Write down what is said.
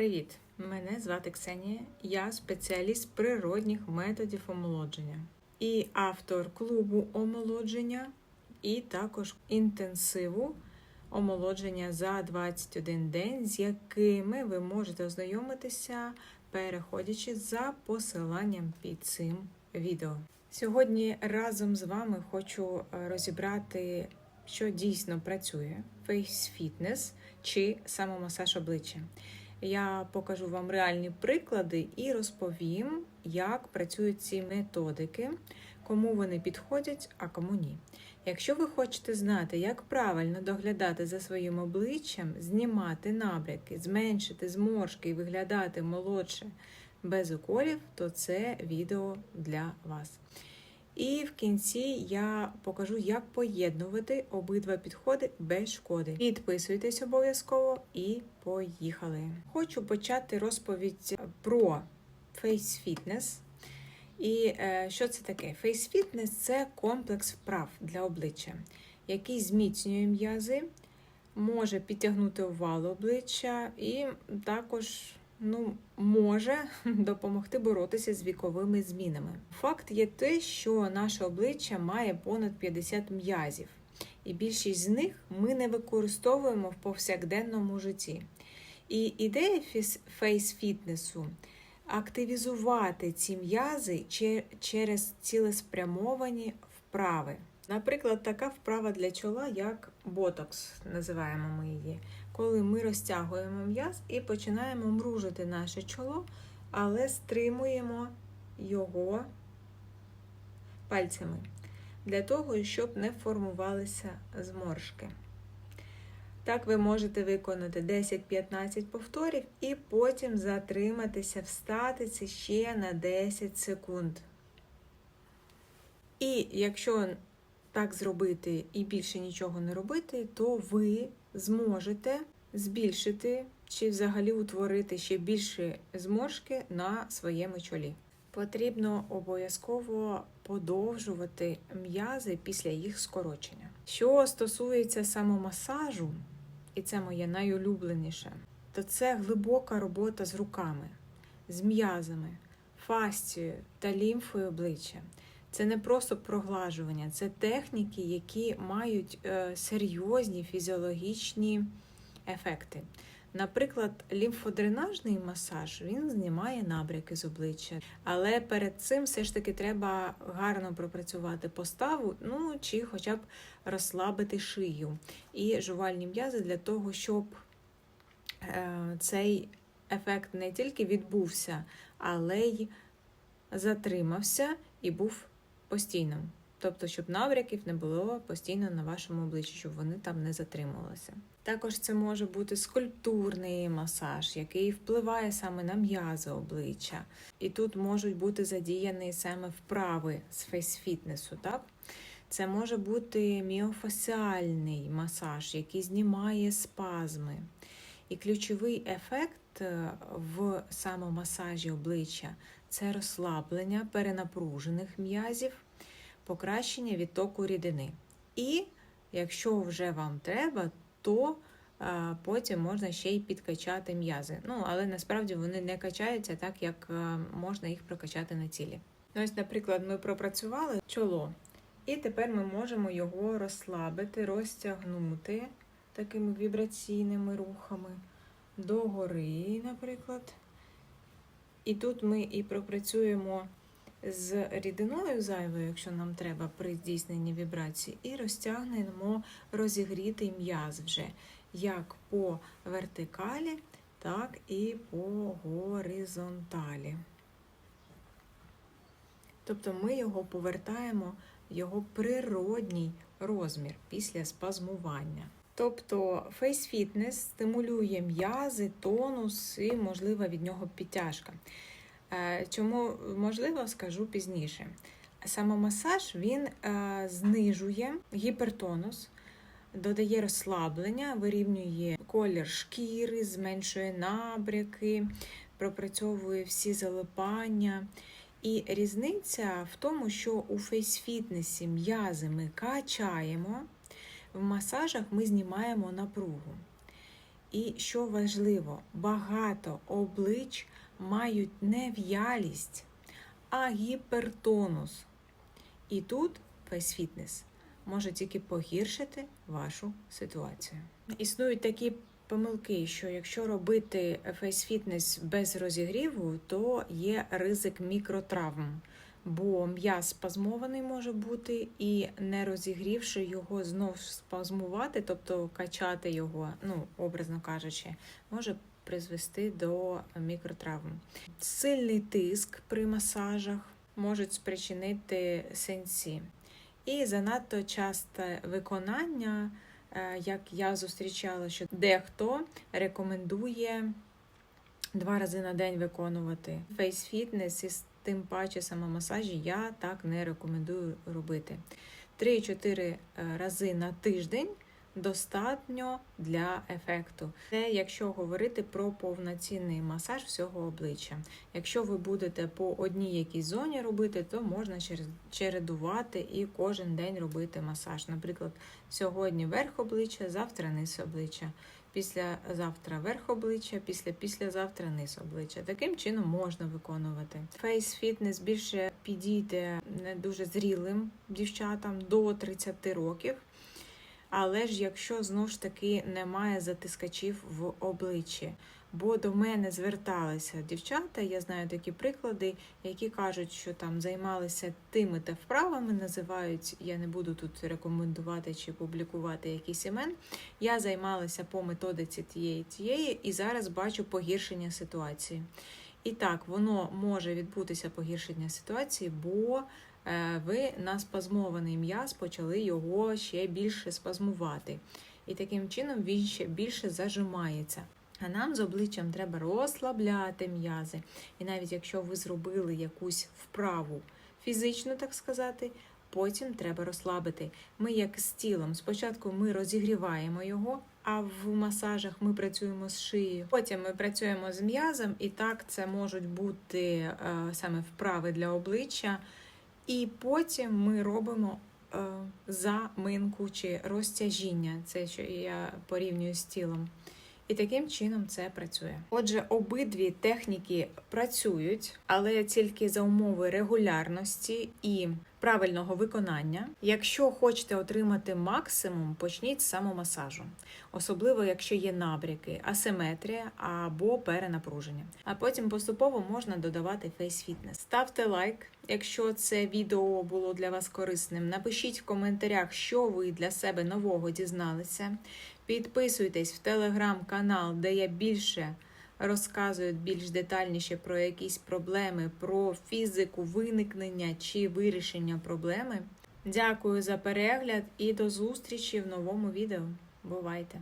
Привіт! Мене звати Ксенія. Я спеціаліст природних методів омолодження і автор клубу омолодження, і також інтенсиву омолодження за 21 день, з якими ви можете ознайомитися, переходячи за посиланням під цим відео. Сьогодні разом з вами хочу е, розібрати, що дійсно працює: Fitness чи самомасаж обличчя. Я покажу вам реальні приклади і розповім, як працюють ці методики, кому вони підходять, а кому ні. Якщо ви хочете знати, як правильно доглядати за своїм обличчям, знімати набряки, зменшити зморшки і виглядати молодше без уколів, то це відео для вас. І в кінці я покажу, як поєднувати обидва підходи без шкоди. Підписуйтесь обов'язково і поїхали. Хочу почати розповідь про Face Fitness. І е, що це таке? Face Fitness це комплекс вправ для обличчя, який зміцнює м'язи, може підтягнути овал обличчя і також ну, може допомогти боротися з віковими змінами. Факт є те, що наше обличчя має понад 50 м'язів, і більшість з них ми не використовуємо в повсякденному житті. І ідея фейс-фітнесу активізувати ці м'язи через цілеспрямовані вправи. Наприклад, така вправа для чола, як ботокс, називаємо ми її коли ми розтягуємо м'яз і починаємо мружити наше чоло, але стримуємо його пальцями для того, щоб не формувалися зморшки. Так, ви можете виконати 10-15 повторів і потім затриматися в статиці ще на 10 секунд. І якщо так зробити і більше нічого не робити, то ви зможете збільшити чи взагалі утворити ще більше зморшки на своєму чолі. Потрібно обов'язково подовжувати м'язи після їх скорочення. Що стосується самомасажу, і це моє найулюбленіше, то це глибока робота з руками, з м'язами, фастією та лімфою обличчя. Це не просто проглажування, це техніки, які мають е, серйозні фізіологічні ефекти. Наприклад, лімфодренажний масаж він знімає набряки з обличчя, але перед цим все ж таки треба гарно пропрацювати поставу, ну чи хоча б розслабити шию і жувальні м'язи для того, щоб е, цей ефект не тільки відбувся, але й затримався і був постійним. Тобто, щоб набряків не було постійно на вашому обличчі, щоб вони там не затримувалися. Також це може бути скульптурний масаж, який впливає саме на м'язи обличчя. І тут можуть бути задіяні саме вправи з фейс-фітнесу. так? Це може бути міофасіальний масаж, який знімає спазми. І ключовий ефект е, в самомасажі обличчя це розслаблення перенапружених м'язів, покращення відтоку рідини. І якщо вже вам треба, то потім можна ще й підкачати м'язи. Ну, але насправді вони не качаються так, як можна їх прокачати на цілі. Ну, Ось, наприклад, ми пропрацювали чоло, і тепер ми можемо його розслабити, розтягнути такими вібраційними рухами догори, наприклад. І тут ми і пропрацюємо з рідиною зайвою, якщо нам треба при здійсненні вібрації, і розтягнемо розігрітий м'яз вже як по вертикалі, так і по горизонталі. Тобто ми його повертаємо в його природній розмір після спазмування. Тобто Fitness стимулює м'язи, тонус і, можливо, від нього підтяжка. Е, чому можливо, скажу пізніше. Самомасаж він е, знижує гіпертонус, додає розслаблення, вирівнює колір шкіри, зменшує набряки, пропрацьовує всі залипання. І різниця в тому, що у фейс-фітнесі м'язи ми качаємо, в масажах ми знімаємо напругу. І що важливо, багато облич мають не в'ялість, а гіпертонус. І тут фейс-фітнес може тільки погіршити вашу ситуацію. Існують такі помилки, що якщо робити фейс-фітнес без розігріву, то є ризик мікротравм. Бо м'яз спазмований може бути, і не розігрівши його знов спазмувати, тобто качати його, ну, образно кажучи, може призвести до мікротравм. Сильний тиск при масажах можуть спричинити сенсі. І занадто часте виконання, е, як я зустрічала, що дехто рекомендує два рази на день виконувати фейс-фітнес і тим паче самомасажі я так не рекомендую робити. 3-4 рази на тиждень достатньо для ефекту. Це якщо говорити про повноцінний масаж всього обличчя. Якщо ви будете по одній якійсь зоні робити, то можна чередувати і кожен день робити масаж. Наприклад, сьогодні верх обличчя, завтра низ обличчя. Після завтра верх обличчя, після післязавтра низ обличчя. Таким чином можна виконувати. Фейс-фітнес більше підійде не дуже зрілим дівчатам до 30 років. Але ж якщо знову ж таки немає затискачів в обличчі, бо до мене зверталися дівчата, я знаю такі приклади, які кажуть, що там займалися тими та вправами, називають, я не буду тут рекомендувати чи публікувати якийсь імен. Я займалася по методиці тієї тієї і зараз бачу погіршення ситуації. І так, воно може відбутися погіршення ситуації, бо ви на спазмований м'яз почали його ще більше спазмувати. І таким чином він ще більше зажимається. А нам з обличчям треба розслабляти м'язи. І навіть якщо ви зробили якусь вправу фізично, так сказати, потім треба розслабити. Ми, як з тілом, спочатку ми розігріваємо його, а в масажах ми працюємо з шиєю. Потім ми працюємо з м'язом, і так це можуть бути е, саме вправи для обличчя. І потім ми робимо е, заминку чи розтяжіння, це що я порівнюю з тілом. І таким чином це працює. Отже, обидві техніки працюють, але тільки за умови регулярності і правильного виконання. Якщо хочете отримати максимум, почніть з самомасажу, особливо якщо є набряки, асиметрія або перенапруження. А потім поступово можна додавати фейс-фітнес. Ставте лайк, якщо це відео було для вас корисним. Напишіть в коментарях, що ви для себе нового дізналися. Підписуйтесь в телеграм-канал, де я більше розказую більш детальніше про якісь проблеми, про фізику виникнення чи вирішення проблеми. Дякую за перегляд і до зустрічі в новому відео. Бувайте!